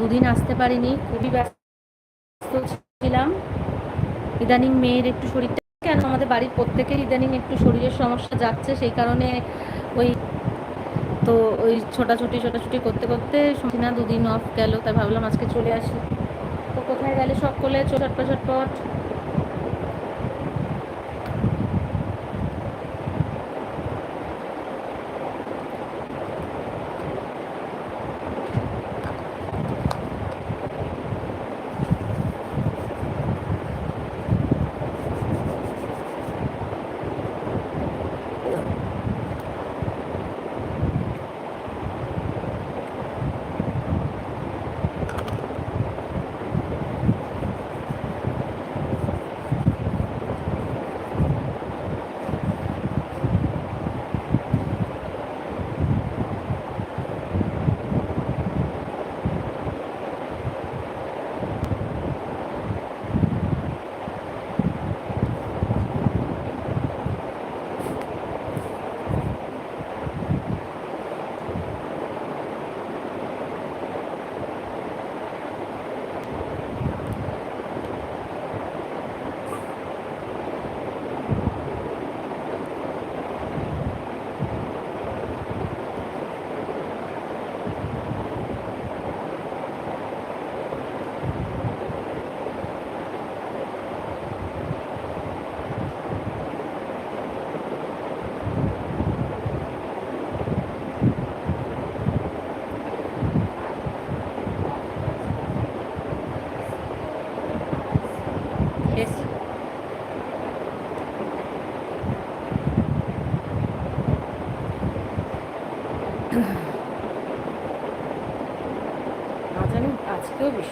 দুদিন আসতে পারিনি খুবই ব্যস্ত ছিলাম ইদানিং মেয়ের একটু শরীরটা কেন আমাদের বাড়ির প্রত্যেকের ইদানিং একটু শরীরের সমস্যা যাচ্ছে সেই কারণে ওই তো ওই ছোটাছুটি ছোটাছুটি করতে করতে শুনি না দুদিন অফ গেল তাই ভাবলাম আজকে চলে আসি তো কোথায় গেলে সকলে চটপট চটপট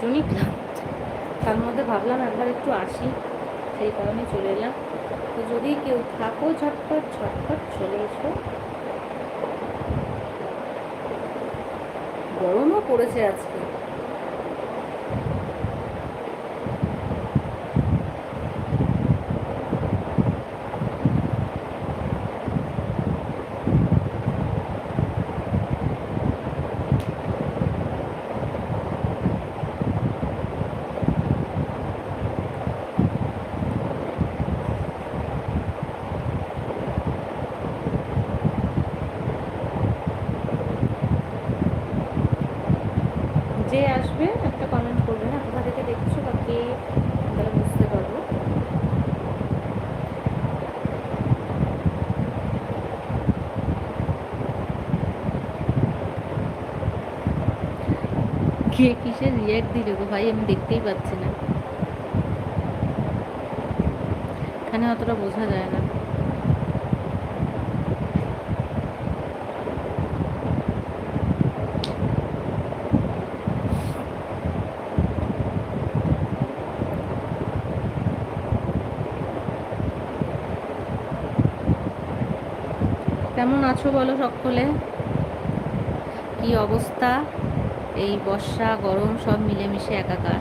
ভীষণই ক্লান্ত তার মধ্যে ভাবলাম একবার একটু আসি সেই কারণে চলে এলাম তো যদি কেউ থাকো ঝটপট ঝটপট চলে এসো গরমও পড়েছে আজকে কে কিসে রিয়াক্ট দিল গো ভাই আমি দেখতেই পাচ্ছি না এখানে অতটা বোঝা যায় না কেমন আছো বলো সকলে কি অবস্থা এই বর্ষা গরম সব মিলেমিশে একাকার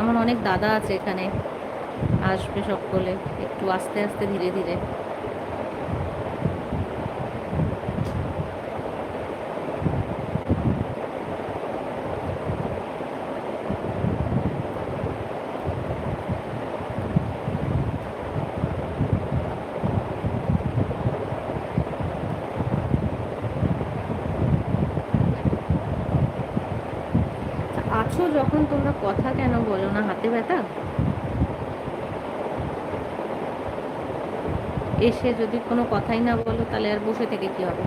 আমার অনেক দাদা আছে এখানে আসবে সকলে একটু আস্তে আস্তে ধীরে ধীরে বলছো যখন তোমরা কথা কেন বলো না হাতে ব্যথা এসে যদি কোনো কথাই না বলো তাহলে আর বসে থেকে কি হবে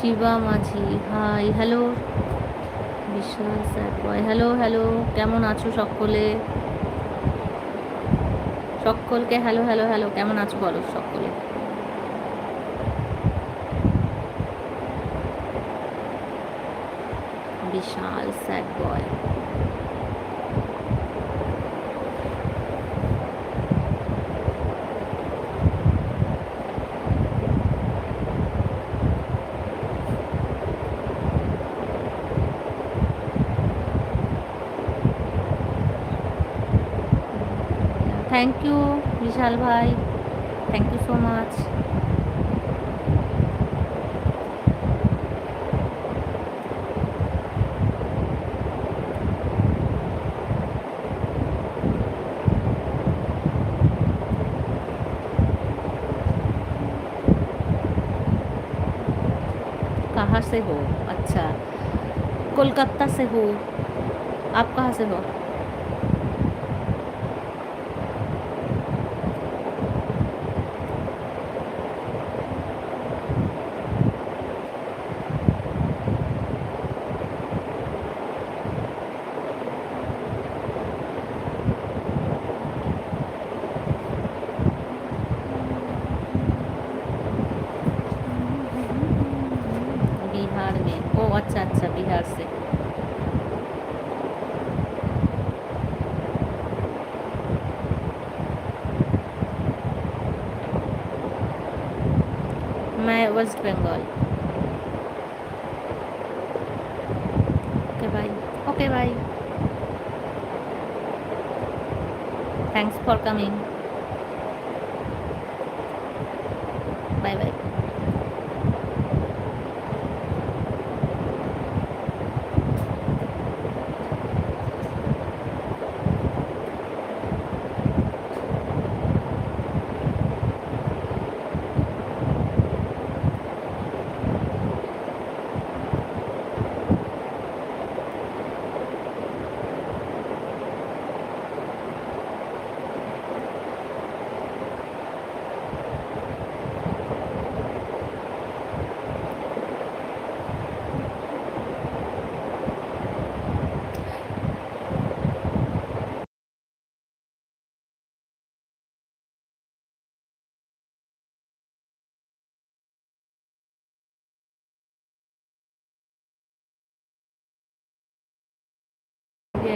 Shiva Majhi hi hello Biswanath sir boy hello hello কেমন আছো সকলে সকলকে হ্যালো হ্যালো হ্যালো কেমন আছো বলো সকলে বিশাল স্যাড বয় থ্যাংক ইউ বিশাল ভাই থ্যাংক ইউ সো মাচ कहाँ से हो अच्छा कोलकाता से हो आप कहाँ से हो Bengal. Okay, bye. Okay, bye. Thanks for coming.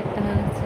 একটা হয়েছে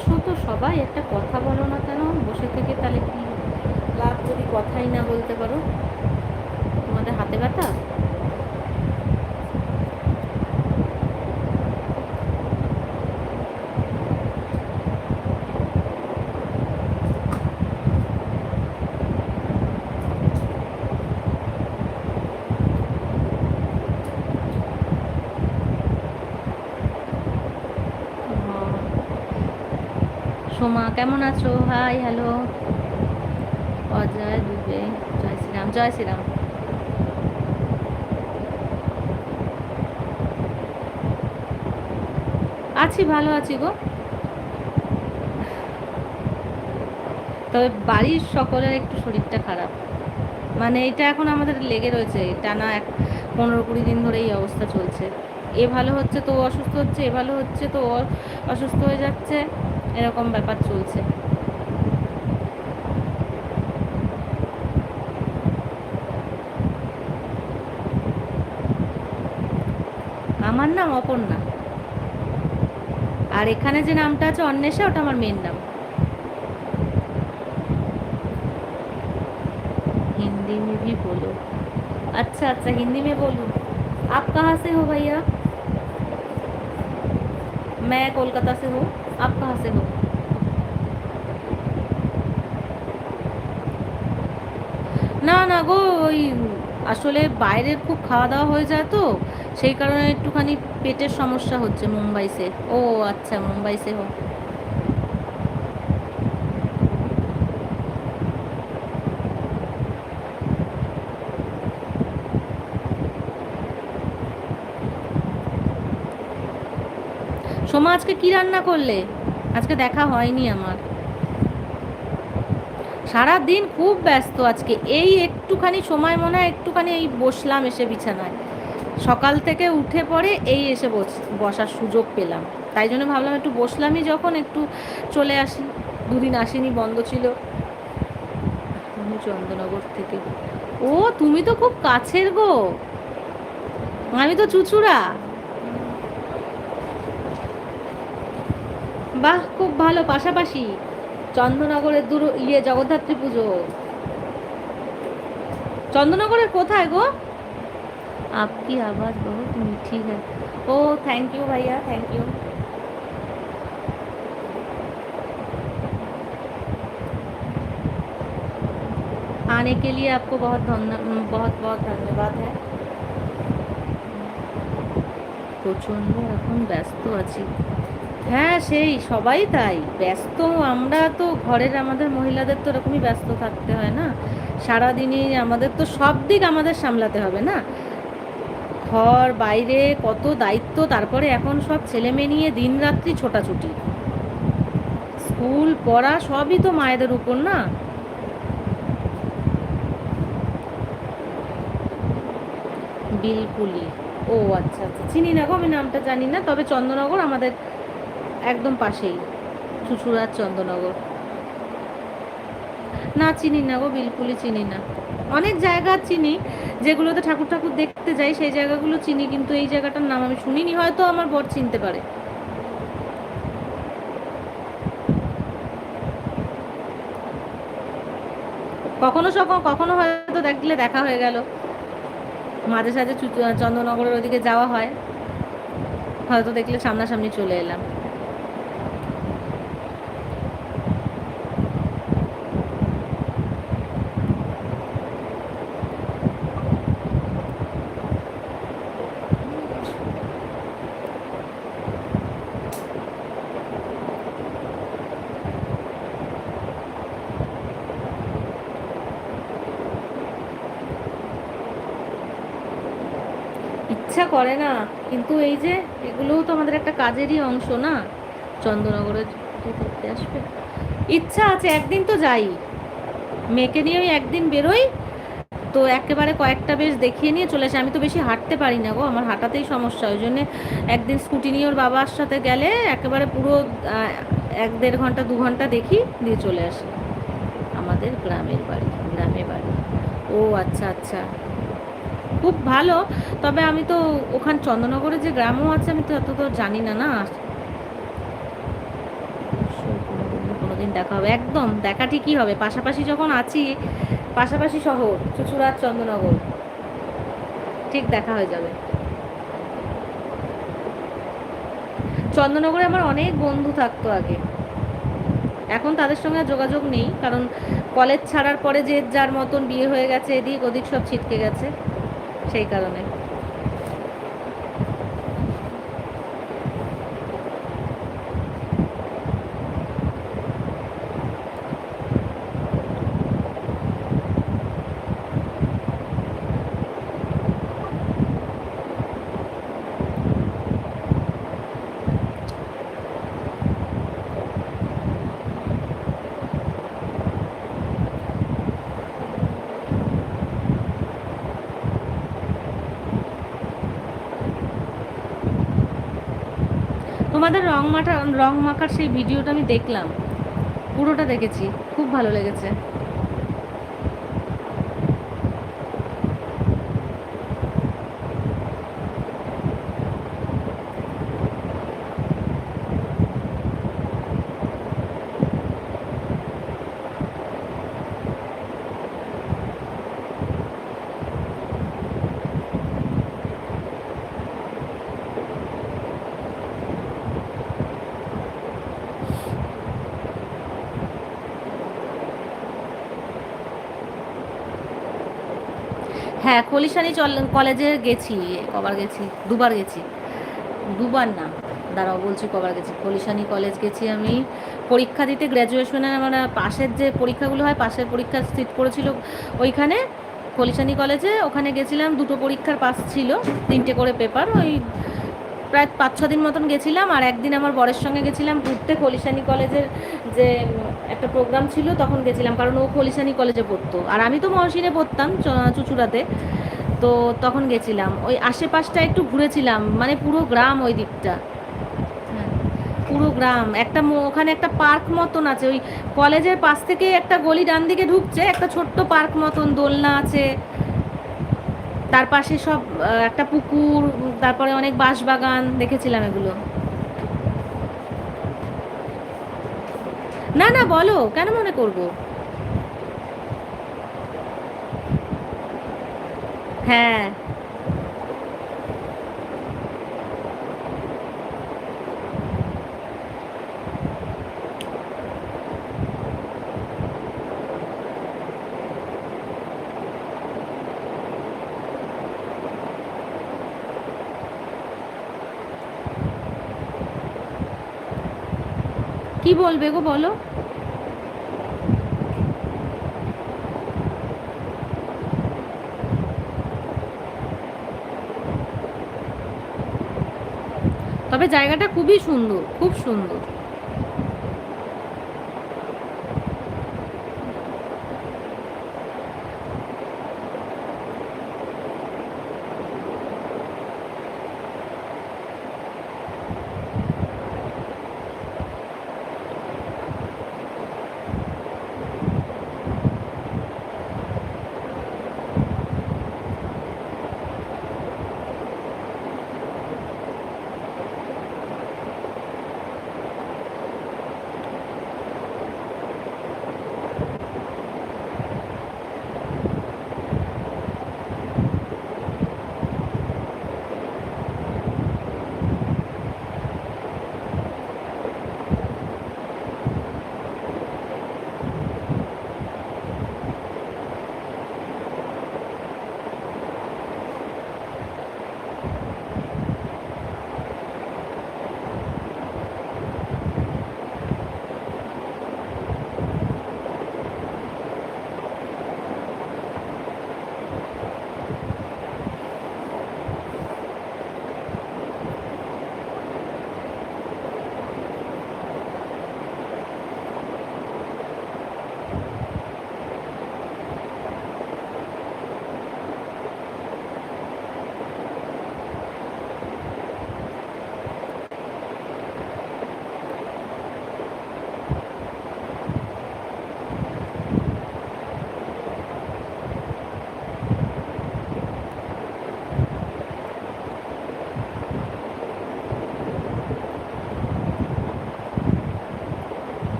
আসো তো সবাই একটা কথা বলো না কেন বসে থেকে তাহলে কি লাভ যদি কথাই না বলতে পারো তোমাদের হাতে ব্যথা মা কেমন আছো হাই হ্যালো অজয় দুবে জয় শ্রীরাম জয় শ্রীরাম আছি ভালো আছি গো তবে বাড়ির সকলের একটু শরীরটা খারাপ মানে এটা এখন আমাদের লেগে রয়েছে টানা এক পনেরো কুড়ি দিন ধরে এই অবস্থা চলছে এ ভালো হচ্ছে তো অসুস্থ হচ্ছে এ ভালো হচ্ছে তো অসুস্থ হয়ে যাচ্ছে এরকম ব্যাপার চলছে আমার নাম অপর্ণা আর এখানে যে নামটা আছে অন্বেষা ওটা আমার মেন নাম हिंदी में भी बोलो अच्छा अच्छा हिंदी में बोलूँ आप कहाँ से हो भैया मैं कोलकाता से हूँ आप कहाँ से हो না না গো ওই আসলে বাইরের খুব খাওয়া দাওয়া হয়ে যায় তো সেই কারণে একটুখানি পেটের সমস্যা হচ্ছে মুম্বাই সে ও আচ্ছা মুম্বাই সে তোমা আজকে কি রান্না করলে আজকে দেখা হয়নি আমার সারা দিন খুব ব্যস্ত আজকে এই একটুখানি সময় মনে হয় একটুখানি এই বসলাম এসে বিছানায় সকাল থেকে উঠে পড়ে এই এসে বসার সুযোগ পেলাম তাই জন্য ভাবলাম একটু বসলামই যখন একটু চলে আসি দুদিন আসিনি বন্ধ ছিল চন্দ্রনগর থেকে ও তুমি তো খুব কাছের গো আমি তো চুচুরা বাহ খুব ভালো পাশাপাশি চন্দননগরের দূর ইয়ে জগদ্ধাত্রী পুজো চন্দননগরের কোথায় গো आपकी आवाज़ बहुत मीठी है ओ थैंक यू भैया थैंक यू आने के लिए आपको बहुत धन्य बहुत बहुत धन्यवाद है প্রচণ্ড এখন ব্যস্ত আছি হ্যাঁ সেই সবাই তাই ব্যস্ত আমরা তো ঘরের আমাদের মহিলাদের তো এরকমই ব্যস্ত থাকতে হয় না সারাদিনই আমাদের তো সব দিক আমাদের সামলাতে হবে না ঘর বাইরে কত দায়িত্ব তারপরে এখন সব ছেলে মেয়ে নিয়ে দিন রাত্রি ছোটাছুটি স্কুল পড়া সবই তো মায়েদের উপর না বিলকুলি ও আচ্ছা আচ্ছা চিনি না গো আমি নামটা জানি না তবে চন্দ্রনগর আমাদের একদম পাশেই চুচুড়ার চন্দ্রনগর না চিনি না গো বিলকুলই চিনি না অনেক জায়গা চিনি যেগুলোতে ঠাকুর ঠাকুর দেখতে যাই সেই জায়গাগুলো চিনি কিন্তু এই জায়গাটার নাম আমি শুনিনি হয়তো আমার বর চিনতে পারে কখনো সখন কখনো হয়তো দেখলে দেখা হয়ে গেল মাঝে সাঝে চন্দ্রনগরের ওদিকে যাওয়া হয় হয়তো দেখলে সামনাসামনি চলে এলাম করে না কিন্তু এই যে এগুলোও তো আমাদের একটা কাজেরই অংশ না চন্দ্রনগরে ঘুরতে আসবে ইচ্ছা আছে একদিন তো যাই মেয়েকে নিয়ে ওই একদিন বেরোই তো একেবারে কয়েকটা বেশ দেখিয়ে নিয়ে চলে আসে আমি তো বেশি হাঁটতে পারি না গো আমার হাঁটাতেই সমস্যা ওই জন্যে একদিন স্কুটি নিয়ে ওর বাবার সাথে গেলে একেবারে পুরো এক দেড় ঘন্টা দু ঘন্টা দেখি দিয়ে চলে আসি আমাদের গ্রামের বাড়ি গ্রামে বাড়ি ও আচ্ছা আচ্ছা খুব ভালো তবে আমি তো ওখান চন্দননগরে যে গ্রামও আছে আমি তো এত তো জানি না না কোনোদিন দেখা হবে একদম দেখা ঠিকই হবে পাশাপাশি যখন আছি পাশাপাশি শহর চুচুড়ার চন্দননগর ঠিক দেখা হয়ে যাবে চন্দনগরে আমার অনেক বন্ধু থাকতো আগে এখন তাদের সঙ্গে যোগাযোগ নেই কারণ কলেজ ছাড়ার পরে যে যার মতন বিয়ে হয়ে গেছে এদিক ওদিক সব ছিটকে গেছে সেই কারণে মাটা রং মাখার সেই ভিডিওটা আমি দেখলাম পুরোটা দেখেছি খুব ভালো লেগেছে হ্যাঁ খলিশানি কলেজে গেছি কবার গেছি দুবার গেছি দুবার না দাঁড়াও বলছি কবার গেছি খলিশানি কলেজ গেছি আমি পরীক্ষা দিতে গ্র্যাজুয়েশনের আমার পাশের যে পরীক্ষাগুলো হয় পাশের পরীক্ষা সিট পড়েছিল ওইখানে খলিশানি কলেজে ওখানে গেছিলাম দুটো পরীক্ষার পাস ছিল তিনটে করে পেপার ওই প্রায় পাঁচ ছ দিন মতন গেছিলাম আর একদিন আমার বরের সঙ্গে গেছিলাম ঘুরতে খলিশানি কলেজের যে একটা প্রোগ্রাম ছিল তখন গেছিলাম কারণ ও খলিশানি কলেজে পড়তো আর আমি তো মহসিনে পড়তাম চুচুড়াতে তো তখন গেছিলাম ওই আশেপাশটা একটু ঘুরেছিলাম মানে পুরো গ্রাম ওই দিকটা পুরো গ্রাম একটা ওখানে একটা পার্ক মতন আছে ওই কলেজের পাশ থেকে একটা গলি ডান দিকে ঢুকছে একটা ছোট্ট পার্ক মতন দোলনা আছে তার পাশে সব একটা পুকুর তারপরে অনেক বাঁশ বাগান দেখেছিলাম এগুলো না না বলো কেন মনে করবো হ্যাঁ কি বলবে গো বলো জায়গাটা খুবই সুন্দর খুব সুন্দর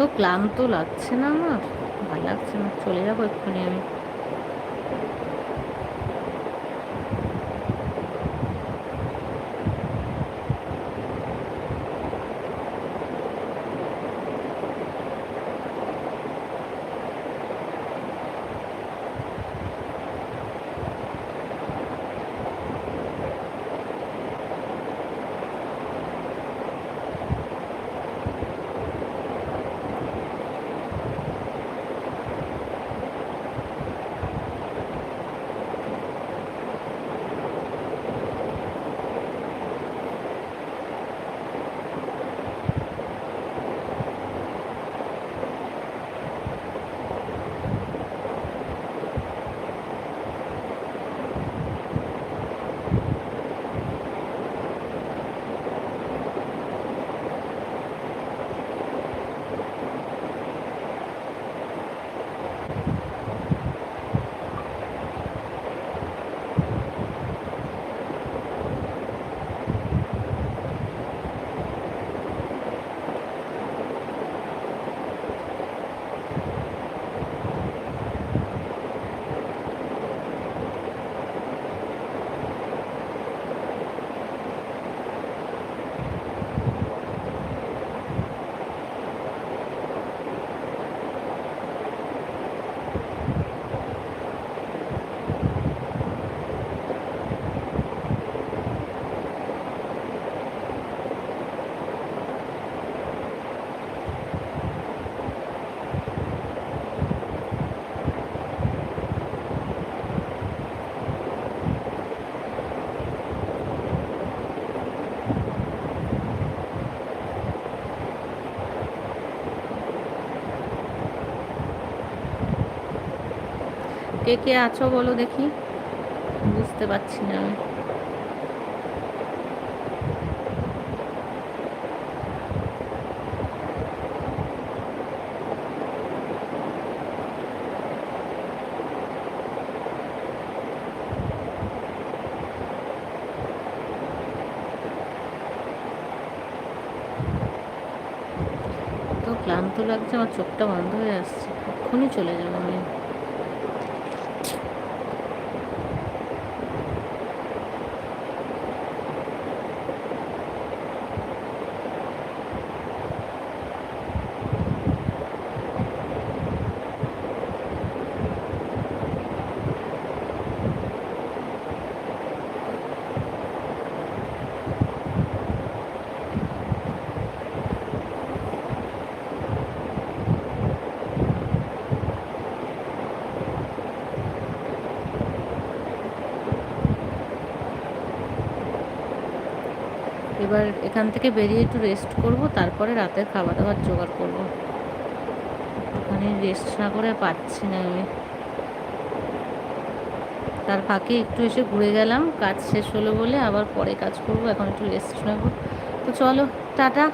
এত ক্লান্ত লাগছে না আমার ভালো লাগছে না চলে যাবো এক্ষুনি আমি কে কে আছো বলো দেখি বুঝতে পারছি না আমি ক্লান্ত লাগছে আমার চোখটা বন্ধ হয়ে আসছে কখনই চলে যাবো আমি এবার এখান থেকে বেরিয়ে একটু রেস্ট করব তারপরে রাতের খাবার দাবার জোগাড় করবো ওখানে রেস্ট না করে পাচ্ছি না আমি তার ফাঁকে একটু এসে ঘুরে গেলাম কাজ শেষ হলো বলে আবার পরে কাজ করব এখন একটু রেস্ট নেব তো চলো টাটা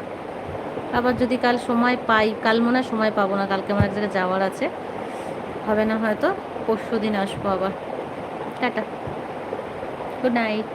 আবার যদি কাল সময় পাই কাল মনে হয় সময় পাবো না কালকে আমার এক জায়গায় যাওয়ার আছে হবে না হয়তো পরশু দিন আসবো আবার টাটা গুড নাইট